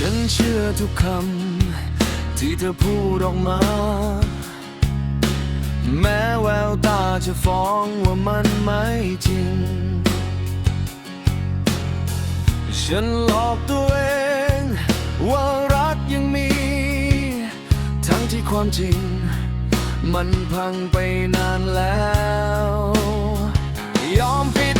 ฉันเชื่อทุกคำที่เธอพูดออกมา แม้แววตาจะฟ้องว่ามันไม่จริง ฉันหลอกตัวเองว่ารักยังมี ทั้งที่ความจริง มันพังไปนานแล้ว ยอมปิด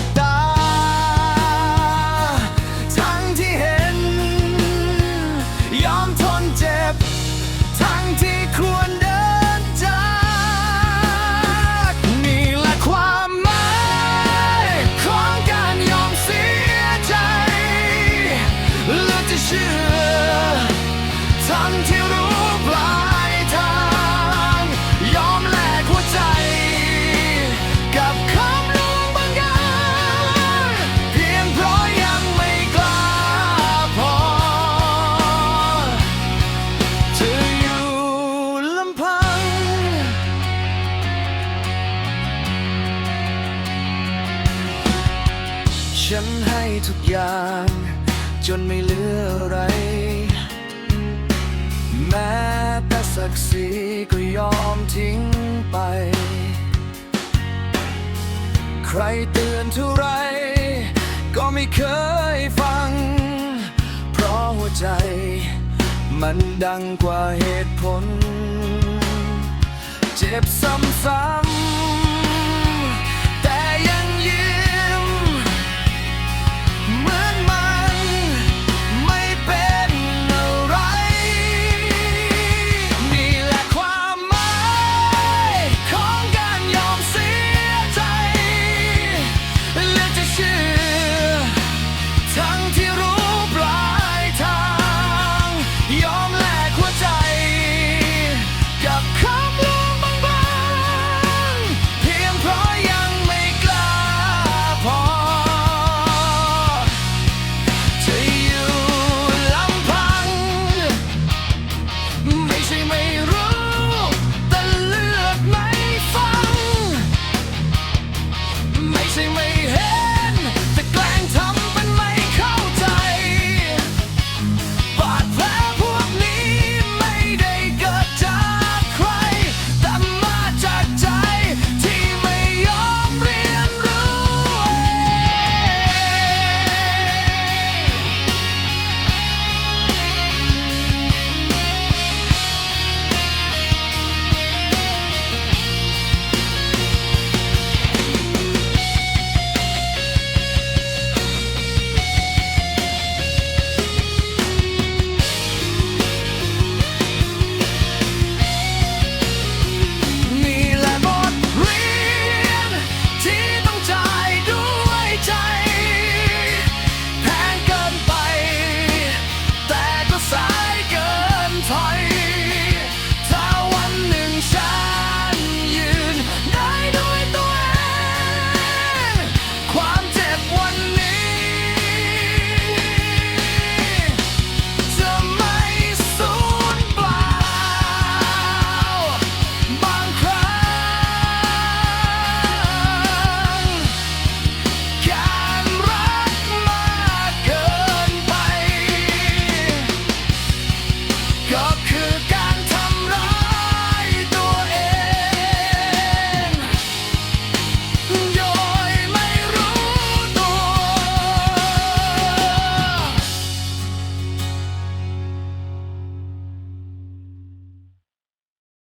เชื่อทั้งที่รู้ปลายทาง ยอมแลกหัวใจ กับคำลวงบางอย่างเพียงเพราะยังไม่กล้าพอเธออยู่ลำพัง ฉันให้ทุกอย่าง จนไม่เหลืออะไร แม้แต่ศักดิ์ศรีก็ยอมทิ้งไป ใครเตือนเท่าไร ก็ไม่เคยฟัง เพราะหัวใจมันดังกว่าเหตุผล เจ็บซ้ำ